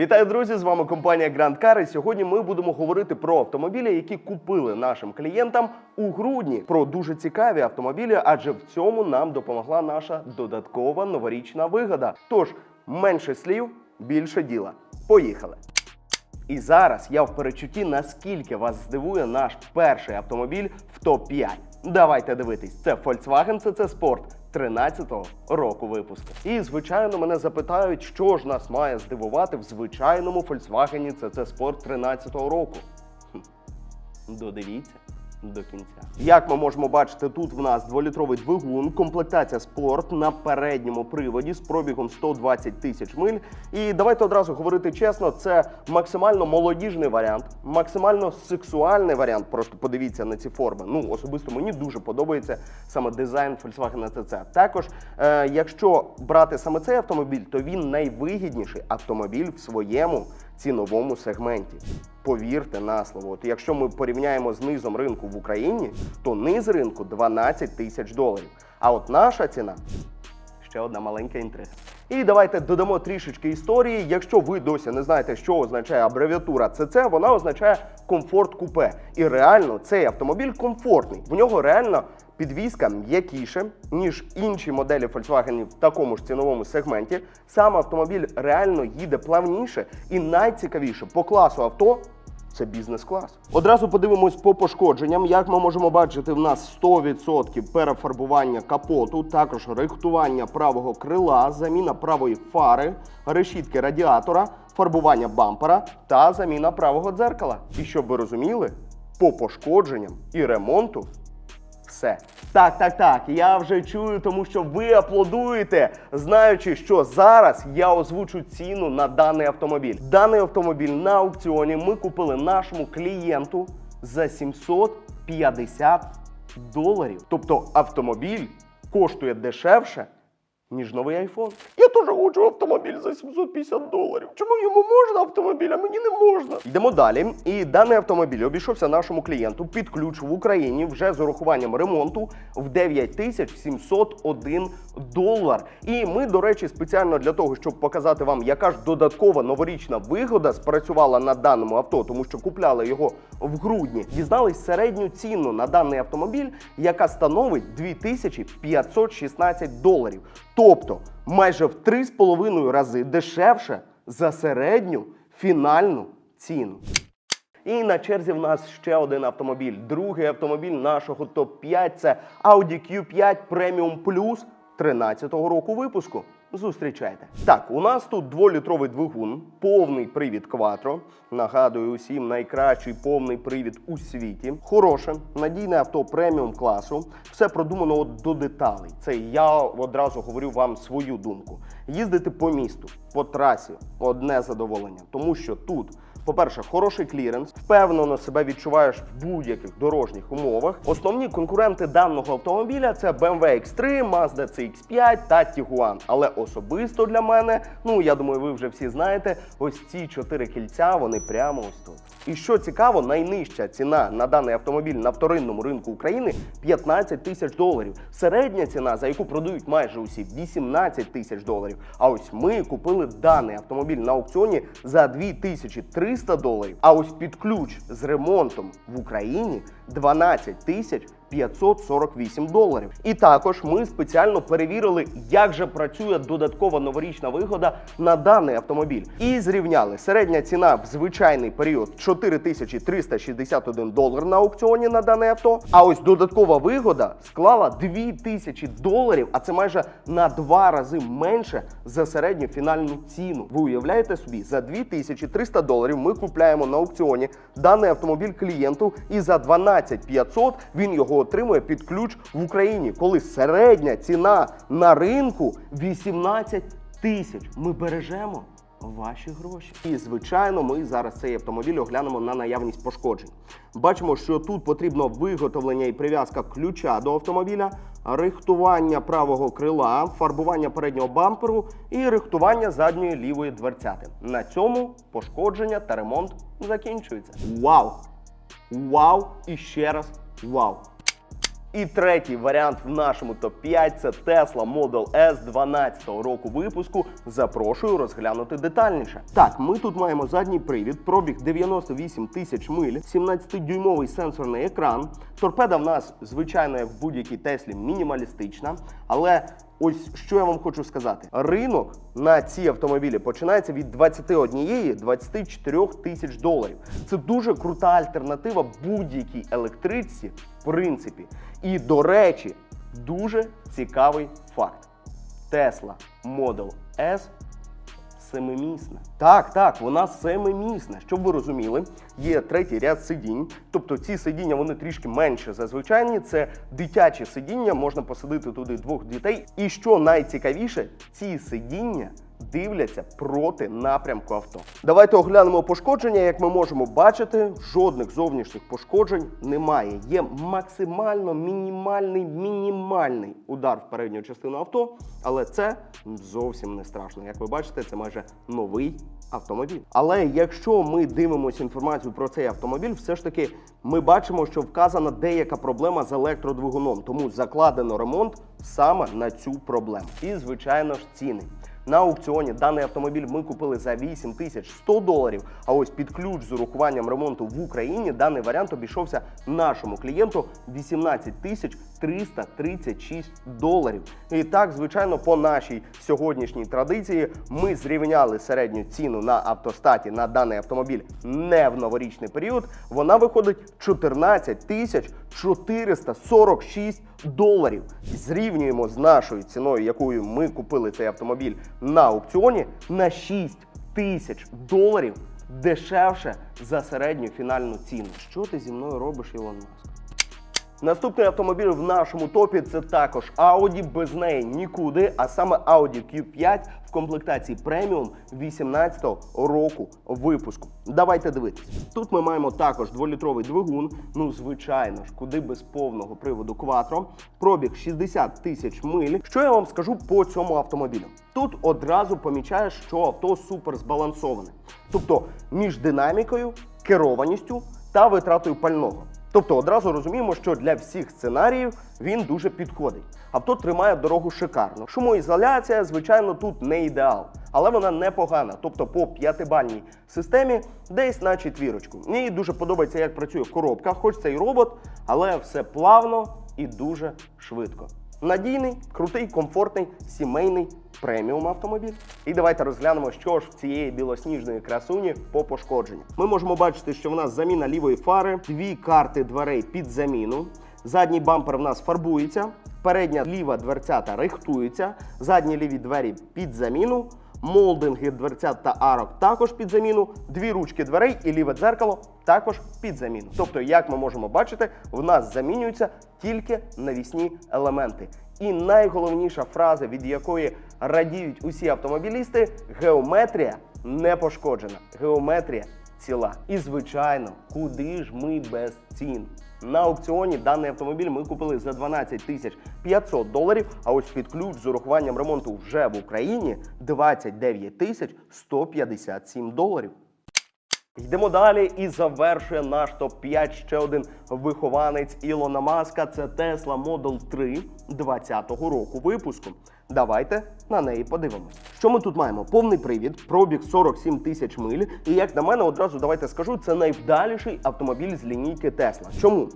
Вітаю, друзі! З вами компанія Grand Car. І сьогодні ми будемо говорити про автомобілі, які купили нашим клієнтам у грудні. Про дуже цікаві автомобілі, адже в цьому нам допомогла наша додаткова новорічна вигода. Тож менше слів, більше діла. Поїхали! І зараз я в перечутті, наскільки вас здивує наш перший автомобіль в топ-5. Давайте дивитись. Це Volkswagen CC Sport 13-го року випуску. І звичайно мене запитають, що ж нас має здивувати в звичайному Volkswagen CC Sport 13-го року. Хм. Додивіться до кінця. Як ми можемо бачити, тут в нас дволітровий двигун, комплектація спорт на передньому приводі з пробігом 120 тисяч миль. І давайте одразу говорити чесно, це максимально молодіжний варіант, максимально сексуальний варіант. Просто подивіться на ці форми. Ну особисто мені дуже подобається саме дизайн Volkswagen CC. Також, е, якщо брати саме цей автомобіль, то він найвигідніший автомобіль в своєму ціновому сегменті. Повірте на слово, от якщо ми порівняємо з низом ринку в Україні, то низ ринку 12 тисяч доларів. А от наша ціна ще одна маленька інтрига. І давайте додамо трішечки історії. Якщо ви досі не знаєте, що означає абревіатура ЦЦ, вона означає комфорт купе. І реально цей автомобіль комфортний. В нього реально підвізка м'якіше, ніж інші моделі Volkswagen в такому ж ціновому сегменті. Сам автомобіль реально їде плавніше і найцікавіше по класу авто. Це бізнес-клас. Одразу подивимось по пошкодженням. Як ми можемо бачити, в нас 100% перефарбування капоту, також рихтування правого крила, заміна правої фари, решітки радіатора, фарбування бампера та заміна правого дзеркала. І щоб ви розуміли, по пошкодженням і ремонту все. Так, так, так. Я вже чую, тому що ви аплодуєте, знаючи, що зараз я озвучу ціну на даний автомобіль. Даний автомобіль на аукціоні ми купили нашому клієнту за 750 доларів. Тобто автомобіль коштує дешевше. Ніж новий айфон. Я теж хочу автомобіль за 750 доларів. Чому йому можна автомобіль, а мені не можна? Йдемо далі. І даний автомобіль обійшовся нашому клієнту під ключ в Україні вже з урахуванням ремонту в 9701 долар. І ми, до речі, спеціально для того, щоб показати вам, яка ж додаткова новорічна вигода спрацювала на даному авто, тому що купляли його в грудні, дізнались середню ціну на даний автомобіль, яка становить 2516 доларів. Тобто майже в 3,5 рази дешевше за середню фінальну ціну. І на черзі в нас ще один автомобіль. Другий автомобіль нашого топ-5 це Audi Q5 Premium Plus 13-го року випуску. Зустрічайте. Так, у нас тут дволітровий двигун, повний привід Quattro. Нагадую усім найкращий повний привід у світі. Хороше, надійне авто преміум класу. Все продумано от до деталей. Це я одразу говорю вам свою думку. Їздити по місту, по трасі одне задоволення, тому що тут. По-перше, хороший кліренс, впевнено себе відчуваєш в будь-яких дорожніх умовах. Основні конкуренти даного автомобіля це BMW X3, Mazda CX5 та Tiguan. Але особисто для мене, ну я думаю, ви вже всі знаєте, ось ці чотири кільця, вони прямо ось тут. І що цікаво, найнижча ціна на даний автомобіль на вторинному ринку України 15 тисяч доларів. Середня ціна, за яку продають майже усі, 18 тисяч доларів. А ось ми купили даний автомобіль на аукціоні за 2300 доларів. А ось під ключ з ремонтом в Україні 12 тисяч 548 доларів. І також ми спеціально перевірили, як же працює додаткова новорічна вигода на даний автомобіль. І зрівняли середня ціна в звичайний період 4361 долар на аукціоні на дане авто. А ось додаткова вигода склала 2000 доларів, а це майже на два рази менше за середню фінальну ціну. Ви уявляєте собі, за 2300 доларів ми купляємо на аукціоні даний автомобіль клієнту, і за 12 500 він його отримує під ключ в Україні, коли середня ціна на ринку 18 тисяч. Ми бережемо ваші гроші. І звичайно, ми зараз цей автомобіль оглянемо на наявність пошкоджень. Бачимо, що тут потрібно виготовлення і прив'язка ключа до автомобіля, рихтування правого крила, фарбування переднього бамперу і рихтування задньої лівої дверцяти. На цьому пошкодження та ремонт закінчується. Вау! Вау! І ще раз вау! І третій варіант в нашому топ-5 це Tesla Model S 12 року випуску. Запрошую розглянути детальніше. Так, ми тут маємо задній привід, пробіг 98 тисяч миль, 17-дюймовий сенсорний екран. Торпеда в нас, звичайно, як в будь-якій Теслі, мінімалістична, але. Ось що я вам хочу сказати: ринок на ці автомобілі починається від 21-24 тисяч доларів. Це дуже крута альтернатива будь-якій електриці, в принципі. І до речі, дуже цікавий факт: Tesla Model S семимісна. Так, так, вона семимісна. Щоб ви розуміли, є третій ряд сидінь. Тобто ці сидіння вони трішки менше за звичайні. Це дитячі сидіння, можна посадити туди двох дітей. І що найцікавіше, ці сидіння. Дивляться проти напрямку авто. Давайте оглянемо пошкодження. Як ми можемо бачити, жодних зовнішніх пошкоджень немає. Є максимально мінімальний мінімальний удар в передню частину авто, але це зовсім не страшно. Як ви бачите, це майже новий автомобіль. Але якщо ми дивимося інформацію про цей автомобіль, все ж таки ми бачимо, що вказана деяка проблема з електродвигуном, тому закладено ремонт саме на цю проблему. І звичайно ж ціни. На аукціоні даний автомобіль ми купили за 8100 доларів. А ось під ключ з урахуванням ремонту в Україні даний варіант обійшовся нашому клієнту 18 тисяч 336 доларів. І так, звичайно, по нашій сьогоднішній традиції ми зрівняли середню ціну на автостаті на даний автомобіль не в новорічний період. Вона виходить 14 тисяч 446 доларів. Зрівнюємо з нашою ціною, якою ми купили цей автомобіль на аукціоні, на 6 тисяч доларів дешевше за середню фінальну ціну. Що ти зі мною робиш, Ілон Маск? Наступний автомобіль в нашому топі це також Audi, без неї нікуди, а саме Audi Q5 комплектації преміум 18-го року випуску. Давайте дивитись. Тут ми маємо також дволітровий двигун. Ну, звичайно ж, куди без повного приводу Quattro. Пробіг 60 тисяч миль. Що я вам скажу по цьому автомобілю? Тут одразу помічаєш, що авто супер збалансоване. Тобто між динамікою, керованістю та витратою пального. Тобто одразу розуміємо, що для всіх сценаріїв він дуже підходить. Авто тримає дорогу шикарно. Шумоізоляція, звичайно, тут не ідеал, але вона непогана. Тобто по п'ятибальній системі десь на четвірочку. Мені дуже подобається, як працює коробка, хоч це й робот, але все плавно і дуже швидко. Надійний, крутий, комфортний, сімейний преміум автомобіль. І давайте розглянемо, що ж в цієї білосніжної красуні по пошкодженню. Ми можемо бачити, що в нас заміна лівої фари, дві карти дверей під заміну. Задній бампер в нас фарбується, передня ліва дверцята рихтується, задні ліві двері під заміну. Молдинги дверцят та арок також під заміну, дві ручки дверей і ліве дзеркало також під заміну. Тобто, як ми можемо бачити, в нас замінюються тільки навісні елементи. І найголовніша фраза, від якої радіють усі автомобілісти: геометрія не пошкоджена. Геометрія ціла. І звичайно, куди ж ми без цін? На аукціоні даний автомобіль ми купили за 12 тисяч 500 доларів. А ось під ключ з урахуванням ремонту вже в Україні 29 тисяч 157 доларів. Йдемо далі і завершує наш топ-5 ще один вихованець Ілона Маска. Це Tesla Model 3 20-го року випуску. Давайте на неї подивимось. Що ми тут маємо? Повний привід, пробіг 47 тисяч миль. І як на мене, одразу давайте скажу, це найвдаліший автомобіль з лінійки Tesla. Чому?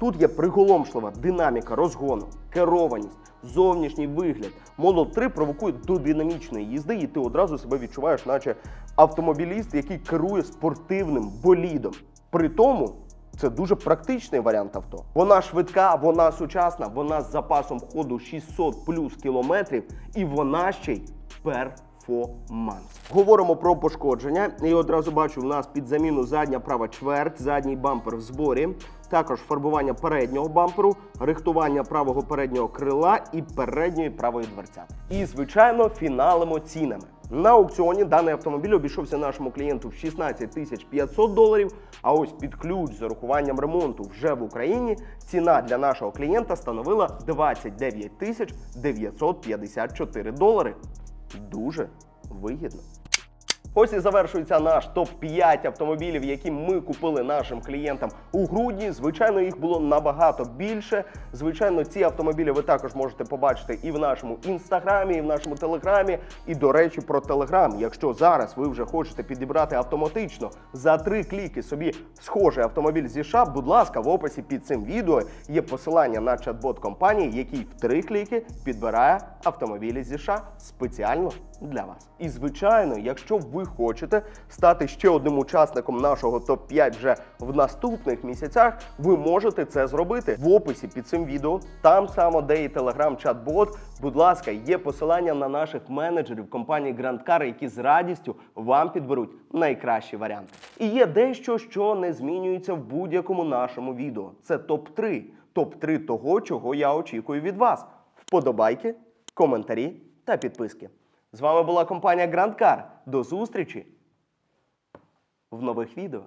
Тут є приголомшлива динаміка розгону, керованість, зовнішній вигляд. Model 3 провокує до динамічної їзди, і ти одразу себе відчуваєш, наче автомобіліст, який керує спортивним болідом. При тому. Це дуже практичний варіант авто. Вона швидка, вона сучасна, вона з запасом ходу 600 плюс кілометрів, і вона ще й перформанс. Говоримо про пошкодження. І одразу бачу, в нас під заміну задня права чверть, задній бампер в зборі. Також фарбування переднього бамперу, рихтування правого переднього крила і передньої правої дверця. І, звичайно, фіналимо цінами. На аукціоні даний автомобіль обійшовся нашому клієнту в 16 тисяч 500 доларів. А ось під ключ з урахуванням ремонту вже в Україні ціна для нашого клієнта становила 29 тисяч 954 долари. Дуже вигідно. Ось і завершується наш топ-5 автомобілів, які ми купили нашим клієнтам у грудні. Звичайно, їх було набагато більше. Звичайно, ці автомобілі ви також можете побачити і в нашому інстаграмі, і в нашому телеграмі. І до речі, про телеграм. Якщо зараз ви вже хочете підібрати автоматично за три кліки собі схожий автомобіль зі США, будь ласка, в описі під цим відео є посилання на чат-бот компанії, який в три кліки підбирає автомобілі зі США спеціально для вас. І звичайно, якщо ви хочете стати ще одним учасником нашого топ-5 вже в наступних місяцях, ви можете це зробити в описі під цим відео. Там само, де і телеграм-чат-бот. Будь ласка, є посилання на наших менеджерів компанії Grand які з радістю вам підберуть найкращі варіанти. І є дещо, що не змінюється в будь-якому нашому відео. Це топ-3. Топ-3 того, чого я очікую від вас. Вподобайки, коментарі та підписки. З вами була компанія Grand Car. До зустрічі в нових відео.